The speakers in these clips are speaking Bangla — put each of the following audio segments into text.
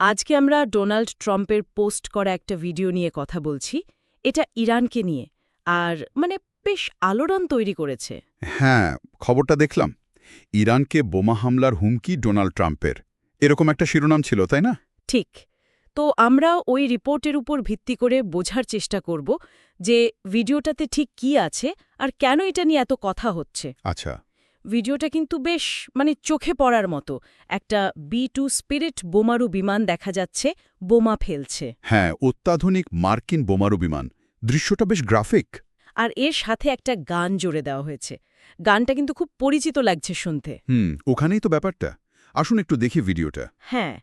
আজকে আমরা ডোনাল্ড ট্রাম্পের পোস্ট করা একটা ভিডিও নিয়ে কথা বলছি। এটা ইরানকে নিয়ে আর মানে বেশ আলোড়ন তৈরি করেছে। হ্যাঁ খবরটা দেখলাম। ইরানকে বোমা হামলার হুমকি ডোনাল্ড ট্রাম্পের। এরকম একটা শিরোনাম ছিল তাই না? ঠিক। তো আমরা ওই রিপোর্টের উপর ভিত্তি করে বোঝার চেষ্টা করব যে ভিডিওটাতে ঠিক কি আছে আর কেন এটা নিয়ে এত কথা হচ্ছে। আচ্ছা। ভিডিওটা কিন্তু বেশ মানে চোখে পড়ার মতো। একটা বি টু স্পিরিট বোমারু বিমান দেখা যাচ্ছে বোমা ফেলছে। হ্যাঁ অত্যাধুনিক মার্কিন বোমারু বিমান। দৃশ্যটা বেশ গ্রাফিক। আর এর সাথে একটা গান জোরে দেওয়া হয়েছে। গানটা কিন্তু খুব পরিচিত লাগছে শুনতে। হুম ওখানেই তো ব্যাপারটা। আসুন একটু দেখি ভিডিওটা। হ্যাঁ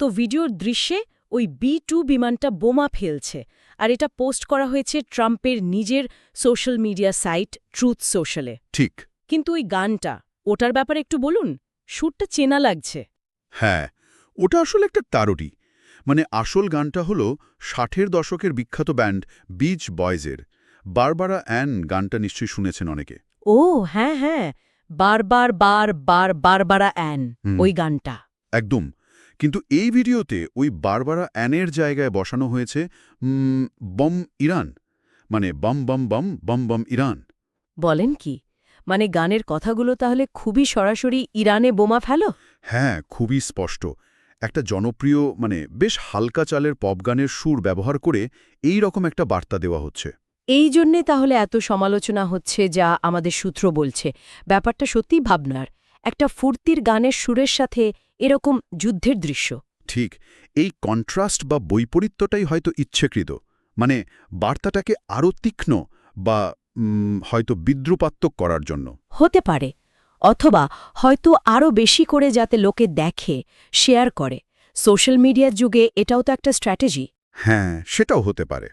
তো ভিডিওর দৃশ্যে ওই বি টু বিমানটা বোমা ফেলছে। আর এটা পোস্ট করা হয়েছে ট্রাম্পের নিজের সোশ্যাল মিডিয়া সাইট ট্রুথ সোশ্যালে। ঠিক। কিন্তু ওই গানটা ওটার ব্যাপারে একটু বলুন সুরটা চেনা লাগছে। হ্যাঁ ওটা আসলে একটা তারটি। মানে আসল গানটা হলো ষাটের দশকের বিখ্যাত ব্যান্ড বিচ বয়েজের। বারবারা অ্যান গানটা নিশ্চয়ই শুনেছেন অনেকে। ও হ্যাঁ হ্যাঁ বারবার বার বার বারবারা অ্যান ওই গানটা। একদম। কিন্তু এই ভিডিওতে ওই বারবারা অ্যানের জায়গায় বসানো হয়েছে বম ইরান। মানে bomb bomb bomb bomb bomb Iran. বলেন কি? মানে গানের কথাগুলো তাহলে খুবই সরাসরি ইরানে বোমা ফেলো? হ্যাঁ খুবই স্পষ্ট। একটা জনপ্রিয় মানে বেশ হালকা চালের পপ গানের সুর ব্যবহার করে এই রকম একটা বার্তা দেওয়া হচ্ছে। এই জন্যে তাহলে এত সমালোচনা হচ্ছে যা আমাদের সূত্র বলছে। ব্যাপারটা সত্যিই ভাবনার। একটা ফুর্তির গানের সুরের সাথে এরকম যুদ্ধের দৃশ্য। ঠিক এই কন্ট্রাস্ট বা বৈপরীত্যটাই হয়তো ইচ্ছেকৃত। মানে বার্তাটাকে আরও তীক্ষ্ণ বা হয়তো বিদ্রুপাত্মক করার জন্য। হতে পারে অথবা হয়তো আরও বেশি করে যাতে লোকে দেখে শেয়ার করে। সোশ্যাল মিডিয়ার যুগে এটাও তো একটা স্ট্র্যাটেজি হ্যাঁ সেটাও হতে পারে।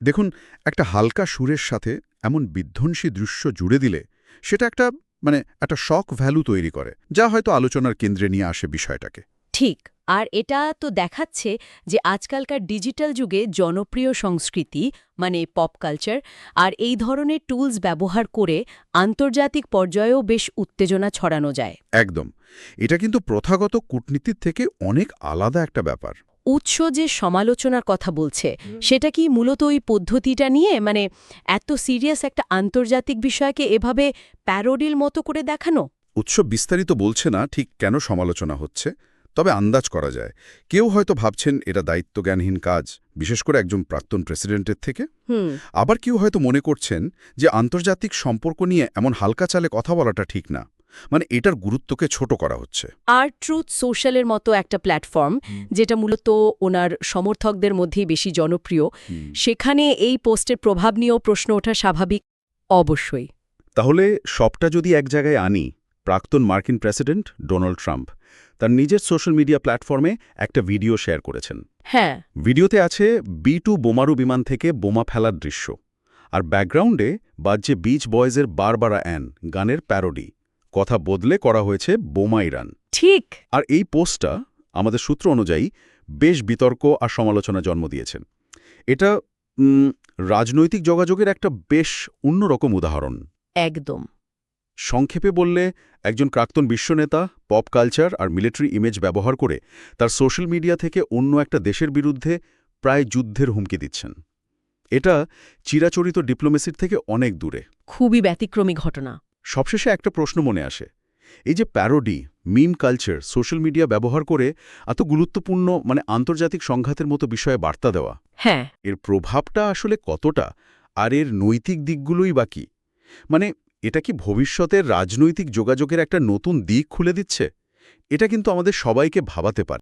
দেখুন একটা হালকা সুরের সাথে এমন বিধ্বংসী দৃশ্য জুড়ে দিলে সেটা একটা মানে একটা শক ভ্যালু তৈরি করে যা হয়তো আলোচনার কেন্দ্রে নিয়ে আসে বিষয়টাকে। ঠিক। আর এটা তো দেখাচ্ছে যে আজকালকার ডিজিটাল যুগে জনপ্রিয় সংস্কৃতি মানে পপ কালচার আর এই ধরনের টুলস ব্যবহার করে আন্তর্জাতিক পর্যায়েও বেশ উত্তেজনা ছড়ানো যায়। একদম। এটা কিন্তু প্রথাগত কূটনীতির থেকে অনেক আলাদা একটা ব্যাপার। উৎস যে সমালোচনার কথা বলছে সেটা কি মূলত ওই পদ্ধতিটা নিয়ে? মানে এত সিরিয়াস একটা আন্তর্জাতিক বিষয়কে এভাবে প্যারোডিল মতো করে দেখানো? উৎস বিস্তারিত বলছে না ঠিক কেন সমালোচনা হচ্ছে। তবে আন্দাজ করা যায়। কেউ হয়তো ভাবছেন এটা দায়িত্বজ্ঞানহীন কাজ বিশেষ করে একজন প্রাক্তন প্রেসিডেন্টের থেকে। আবার কেউ হয়তো মনে করছেন যে আন্তর্জাতিক সম্পর্ক নিয়ে এমন হালকা চালে কথা বলাটা ঠিক না। মানে এটার গুরুত্বকে ছোট করা হচ্ছে। আর ট্রুথ সোশ্যালের মতো একটা প্ল্যাটফর্ম যেটা মূলত ওনার সমর্থকদের মধ্যেই বেশি জনপ্রিয় সেখানে এই পোস্টের প্রভাব নিয়েও প্রশ্ন ওঠা স্বাভাবিক। অবশ্যই। তাহলে সবটা যদি এক জায়গায় আনি প্রাক্তন মার্কিন প্রেসিডেন্ট ডোনাল্ড ট্রাম্প তার নিজের সোশ্যাল মিডিয়া প্ল্যাটফর্মে একটা ভিডিও শেয়ার করেছেন। হ্যাঁ। ভিডিওতে আছে বি টু বোমারু বিমান থেকে বোমা ফেলার দৃশ্য আর ব্যাকগ্রাউন্ডে বাজছে বিচ বয়েজের বারবারা অ্যান গানের প্যারোডি। কথা বদলে করা হয়েছে বোমা ইরান। ঠিক। আর এই পোস্টটা আমাদের সূত্র অনুযায়ী বেশ বিতর্ক আর সমালোচনা জন্ম দিয়েছেন এটা রাজনৈতিক যোগাযোগের একটা বেশ অন্যরকম উদাহরণ। একদম। সংক্ষেপে বললে একজন প্রাক্তন বিশ্বনেতা পপ কালচার আর মিলিটারি ইমেজ ব্যবহার করে তার সোশ্যাল মিডিয়া থেকে অন্য একটা দেশের বিরুদ্ধে প্রায় যুদ্ধের হুমকি দিচ্ছেন। এটা চিরাচরিত ডিপ্লোমেসির থেকে অনেক দূরে। খুবই ব্যতিক্রমী ঘটনা। সবশেষে একটা প্রশ্ন মনে আসে। এই যে parody meme culture social media ব্যবহার করে এত গুরুত্বপূর্ণ মানে আন্তর্জাতিক সংঘাতের মতো বিষয়ে বার্তা দেওয়া হ্যাঁ। এর প্রভাবটা আসলে কতটা? আর এর নৈতিক দিকগুলোই বাকি মানে এটা কি ভবিষ্যতের রাজনৈতিক যোগাযোগের একটা নতুন দিক খুলে দিচ্ছে? এটা কিন্তু আমাদের সবাইকে ভাবাতে পারে।